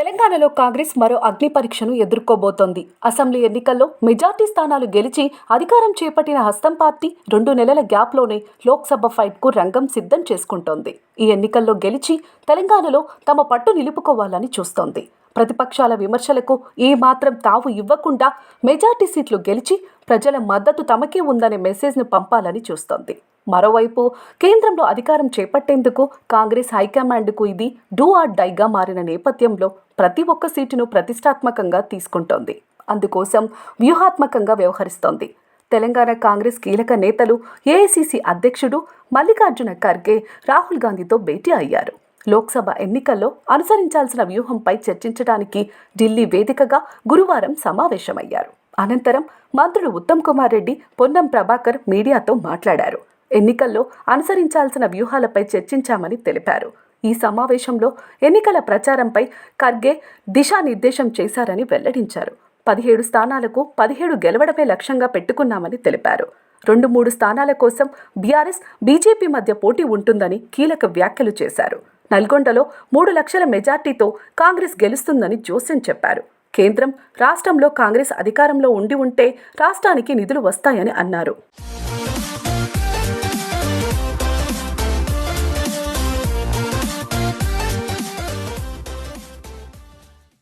తెలంగాణలో కాంగ్రెస్ మరో అగ్ని పరీక్షను ఎదుర్కోబోతోంది. అసెంబ్లీ ఎన్నికల్లో మెజార్టీ స్థానాలు గెలిచి అధికారం చేపట్టిన హస్తం పార్టీ రెండు నెలల గ్యాప్లోనే లోక్సభ ఫైట్కు రంగం సిద్ధం చేసుకుంటోంది. ఈ ఎన్నికల్లో గెలిచి తెలంగాణలో తమ పట్టు నిలుపుకోవాలని చూస్తోంది. ప్రతిపక్షాల విమర్శలకు ఏ మాత్రం తావు ఇవ్వకుండా మెజార్టీ సీట్లు గెలిచి ప్రజల మద్దతు తమకే ఉందనే మెసేజ్ను పంపాలని చూస్తోంది. మరోవైపు కేంద్రంలో అధికారం చేపట్టేందుకు కాంగ్రెస్ హైకమాండ్కు ఇది డూ ఆర్ డైగా మారిన నేపథ్యంలో ప్రతి ఒక్క సీటును ప్రతిష్టాత్మకంగా తీసుకుంటోంది. అందుకోసం వ్యూహాత్మకంగా వ్యవహరిస్తోంది. తెలంగాణ కాంగ్రెస్ కీలక నేతలు ఏఐసిసి అధ్యక్షుడు మల్లికార్జున ఖర్గే రాహుల్ గాంధీతో భేటీ అయ్యారు. లోక్సభ ఎన్నికల్లో అనుసరించాల్సిన వ్యూహంపై చర్చించడానికి ఢిల్లీ వేదికగా గురువారం సమావేశమయ్యారు. అనంతరం మంత్రులు ఉత్తమ్ కుమార్ రెడ్డి పొన్నం ప్రభాకర్ మీడియాతో మాట్లాడారు. ఎన్నికల్లో అనుసరించాల్సిన వ్యూహాలపై చర్చించామని తెలిపారు. ఈ సమావేశంలో ఎన్నికల ప్రచారంపై ఖర్గే దిశానిర్దేశం చేశారని వెల్లడించారు. పదిహేడు స్థానాలకు పదిహేడు గెలవడమే లక్ష్యంగా పెట్టుకున్నామని తెలిపారు. రెండు మూడు స్థానాల కోసం బీఆర్ఎస్ బీజేపీ మధ్య పోటీ ఉంటుందని కీలక వ్యాఖ్యలు చేశారు. నల్గొండలో మూడు లక్షల మెజార్టీతో కాంగ్రెస్ గెలుస్తుందని జోస్యం చెప్పారు. కేంద్రం రాష్ట్రంలో కాంగ్రెస్ అధికారంలో ఉండి ఉంటే రాష్ట్రానికి నిధులు వస్తాయని అన్నారు.